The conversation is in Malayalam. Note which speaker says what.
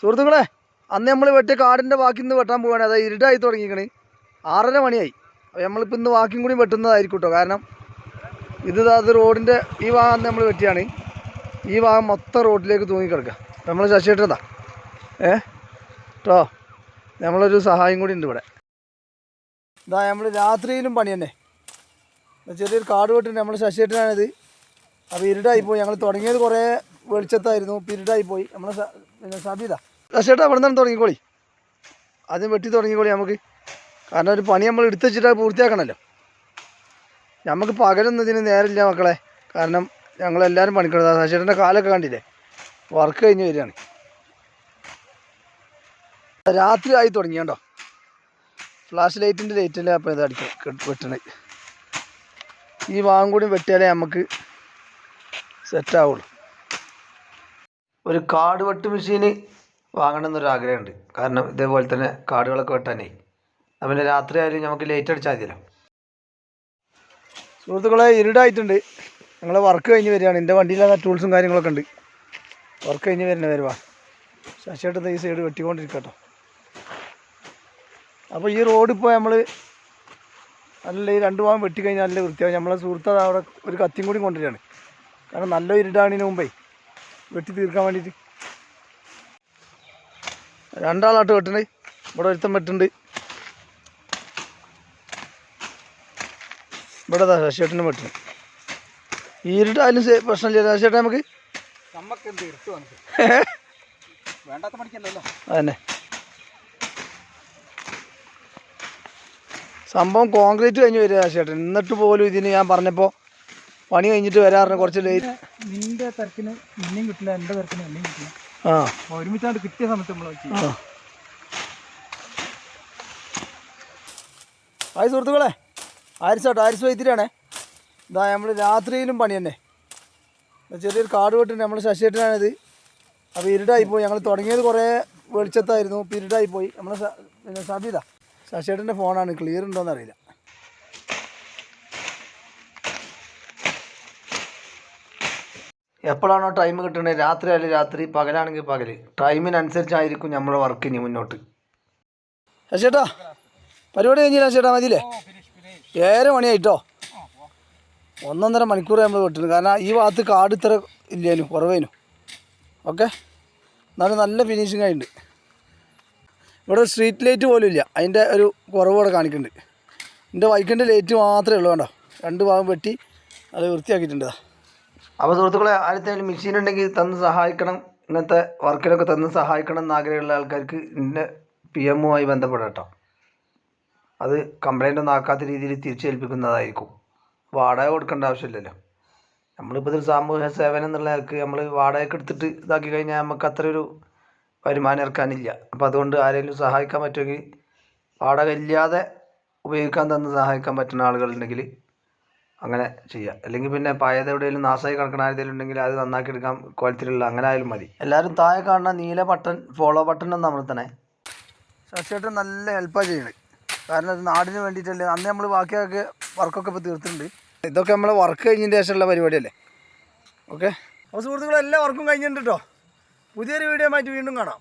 Speaker 1: സുഹൃത്തുക്കളെ അന്ന് നമ്മൾ വെട്ടിയ കാടിന്റെ ബാക്കി ഇന്ന് വെട്ടാൻ പോവാണ്. അതായത് ഇരുട്ടായി തുടങ്ങിക്കണ് ആറര മണിയായി. അപ്പോൾ നമ്മളിപ്പോൾ ഇന്ന് വാക്കിയും കൂടി വെട്ടുന്നതായിരിക്കും കേട്ടോ കാരണം ഇത് അത് റോഡിന്റെ ഈ ഭാഗം നമ്മൾ വെട്ടിയാണ്. ഈ ഭാഗം മൊത്തം റോഡിലേക്ക് തൂങ്ങിക്കിടക്കുക നമ്മൾ ശശിയേട്ടതാ ഏ? കേട്ടോ നമ്മളൊരു സഹായം കൂടി ഉണ്ട് ഇവിടെ. ഇതാ നമ്മൾ രാത്രിയിലും പണി തന്നെ. ചെറിയൊരു കാട് വെട്ടി നമ്മൾ ശശിയേട്ടനാണിത്. അപ്പോൾ ഇരുടായിപ്പോയി പോയി. ഞങ്ങൾ തുടങ്ങിയത് കുറേ വെളിച്ചത്തായിരുന്നു പിരിഡായി പോയി നമ്മളെ പിന്നെ സബീത ചേട്ടാ അവിടെ നിന്നാണ് തുടങ്ങിക്കോളി. ആദ്യം വെട്ടി തുടങ്ങിക്കോളി നമുക്ക്. കാരണം ഒരു പണി നമ്മൾ എടുത്തു വെച്ചിട്ട് പൂർത്തിയാക്കണമല്ലോ. നമുക്ക് പകലൊന്നും ഇതിന് നേരമില്ല മക്കളെ. കാരണം ഞങ്ങളെല്ലാവരും പണിക്കണത്. ചേട്ടന്റെ കാലൊക്കെ കണ്ടില്ലേ? വർക്ക് കഴിഞ്ഞ് വരികയാണ്. രാത്രി ആയി തുടങ്ങി കേട്ടോ ഫ്ലാഷ് ലൈറ്റിന്റെ ലൈറ്റല്ലേ അപ്പോൾ ഇത് അടിക്കും വെട്ടണേ. ഈ ഭാഗം കൂടി വെട്ടിയാലേ നമുക്ക് സെറ്റ് ആവുള്ളൂ. ഒരു കാട് വെട്ട് മെഷീന് വാങ്ങണം എന്നൊരു ആഗ്രഹമുണ്ട്. കാരണം ഇതേപോലെ തന്നെ കാടുകളൊക്കെ വെട്ടാനേ. അപ്പം പിന്നെ രാത്രി ആയാലും നമുക്ക് ലൈറ്റ് അടിച്ചാൽ മതിയല്ലോ. സുഹൃത്തുക്കളെ ഇരുടായിട്ടുണ്ട്. ഞങ്ങൾ വർക്ക് കഴിഞ്ഞ് വരികയാണ്. എന്റെ വണ്ടിയിലൊക്കെ ടൂൾസും കാര്യങ്ങളൊക്കെ ഉണ്ട്. വർക്ക് കഴിഞ്ഞ് വരുന്ന വരുവാ ശശിയായിട്ട് ഈ സൈഡ് വെട്ടിക്കൊണ്ടിരിക്കട്ടോ. അപ്പോൾ ഈ റോഡ് ഇപ്പോൾ നമ്മൾ നല്ല ഈ രണ്ട് ഭാഗം വെട്ടിക്കഴിഞ്ഞാൽ നല്ല വൃത്തിയാവും. നമ്മളെ സുഹൃത്ത് അവിടെ ഒരു കത്തിയും കൂടി കൊണ്ടുവരികയാണ്. കാരണം നല്ല ഇരുടാണിന് മുമ്പേ. വെട്ടി തീർക്കാൻ വേണ്ടിയിട്ട്. രണ്ടാളാട്ട് വെട്ടണേ. ഇവിടെ ഒരുത്തം വെട്ടുണ്ട്. ഇവിടെ ശശിയേട്ടനും വെട്ടണം. ഈ ഇരുട്ടായാലും സേ- പ്രശ്നമില്ല. ശശിയേട്ടൻ നമുക്ക്? അതന്നെ. സംഭവം കോൺക്രീറ്റ് കഴിഞ്ഞ് വരിക ശശിയേട്ടൻ. എന്നിട്ട് പോലും ഇതിന് ഞാൻ പറഞ്ഞപ്പോൾ പണി കഴിഞ്ഞിട്ട് വരാറുണ്ട് കുറച്ച് ലേറ്റ്
Speaker 2: നിന്റെ തിരക്കിന് നിന്നെയും കിട്ടില്ല എന്റെ തിരക്കിന് എന്നെയും കിട്ടില്ല.
Speaker 1: ആ.
Speaker 2: ഒരുമിച്ചാണ്ട് കിട്ടിയ സമയത്ത് നമ്മൾ
Speaker 1: ആ. ഹായ് സുഹൃത്തുക്കളെ. ആരിസാട്ടോ ആരിസ് വൈത്തിരിയാണേ. ഇതാ നമ്മൾ രാത്രിയിലും പണി തന്നെ. ചെറിയൊരു കാട് വെട്ടിന് നമ്മൾ ശശിയേട്ടനാണിത്. അപ്പോൾ ഇരുടായിപ്പോയി പോയി ഞങ്ങൾ തുടങ്ങിയത് കുറേ വെളിച്ചത്തായിരുന്നു. ഇപ്പോൾ ഇരുടായിപ്പോയി പോയി നമ്മൾ പിന്നെ സബിത ശശിയേട്ടന്റെ ഫോണാണ് ക്ലിയർ ഉണ്ടോയെന്ന് എപ്പോഴാണോ ടൈം കിട്ടുന്നത് രാത്രി ആയാലും രാത്രി? പകലാണെങ്കിൽ പകൽ ടൈമിനനുസരിച്ചായിരിക്കും നമ്മുടെ വർക്ക് ഇനി മുന്നോട്ട്. ചേട്ടാ പരിപാടി കഴിഞ്ഞില്ല ചേട്ടാ മതിയില്ലേ? ഏഴര മണിയായിട്ടോ? ഒന്നൊന്നര മണിക്കൂർ നമ്മൾ വെട്ടുന്നു കാരണം ഈ ഭാഗത്ത് കാട് ഇത്ര ഇല്ലേനു കുറവേനു. ഓക്കെ? എന്നാലും നല്ല ഫിനിഷിങ് ആയിട്ടുണ്ട്. ഇവിടെ സ്ട്രീറ്റ് ലൈറ്റ് പോലും ഇല്ല. അതിന്റെ ഒരു കുറവ് ഇവിടെ കാണിക്കുന്നുണ്ട്. എന്റെ വൈക്കിന്റെ ലൈറ്റ് മാത്രമേ ഉള്ളൂ കണ്ടോ? രണ്ട് ഭാഗം വെട്ടി അത് വൃത്തിയാക്കിയിട്ടുണ്ട് അപ്പോൾ സുഹൃത്തുക്കളെ ആദ്യത്തെ മെഷീൻ ഉണ്ടെങ്കിൽ തന്ന് സഹായിക്കണം. ഇങ്ങനത്തെ വർക്കിനൊക്കെ തന്ന് സഹായിക്കണം എന്ന് ആഗ്രഹമുള്ള ആൾക്കാർക്ക് ഇന്ന പി എമ്മുമായി ബന്ധപ്പെടട്ടോ അത് കംപ്ലൈന്റ് ഒന്നും ആക്കാത്ത രീതിയിൽ തിരിച്ചേൽപ്പിക്കുന്നതായിരിക്കും. വാടക കൊടുക്കേണ്ട ആവശ്യമില്ലല്ലോ. നമ്മളിപ്പോൾ ഇതൊരു സാമൂഹ്യ സേവനം എന്നുള്ള നിലയ്ക്ക് നമ്മൾ വാടകയ്ക്ക് എടുത്തിട്ട് ഇതാക്കി കഴിഞ്ഞാൽ നമുക്ക് അത്ര ഒരു വരുമാനം ഇറക്കാനില്ല. അപ്പോൾ അതുകൊണ്ട് ആരെങ്കിലും സഹായിക്കാൻ പറ്റുമെങ്കിൽ വാടക ഇല്ലാതെ ഉപയോഗിക്കാൻ തന്ന് സഹായിക്കാൻ പറ്റുന്ന ആളുകളുണ്ടെങ്കിൽ അങ്ങനെ ചെയ്യാം. അല്ലെങ്കിൽ പിന്നെ പഴയത് എവിടെയെങ്കിലും നാശമായി കിടക്കണ ആരെങ്കിലും ഉണ്ടെങ്കിൽ അത് നന്നാക്കി എടുക്കാം കോലത്തിലുള്ള അങ്ങനെ ആയാലും മതി. എല്ലാവരും താഴെ കാണുന്ന നീല ബട്ടൺ ഫോളോ ബട്ടൺ ഒന്ന് അമർത്തണേ ശശിയേട്ടൻ നല്ല ഹെൽപ്പാണ് ചെയ്യണത് കാരണം അത് നാടിന് വേണ്ടിയിട്ടല്ലേ. അന്ന് നമ്മൾ ബാക്കിയൊക്കെ വർക്കൊക്കെ ഇപ്പോൾ തീർത്തിട്ടുണ്ട്. ഇതൊക്കെ നമ്മൾ വർക്ക് കഴിഞ്ഞതിന് ശേഷമുള്ള പരിപാടിയല്ലേ? ഓക്കെ അപ്പോൾ സുഹൃത്തുക്കളെല്ലാം വർക്കും കഴിഞ്ഞിട്ടുണ്ട് കേട്ടോ പുതിയൊരു വീഡിയോ ആയിട്ട് വീണ്ടും കാണാം.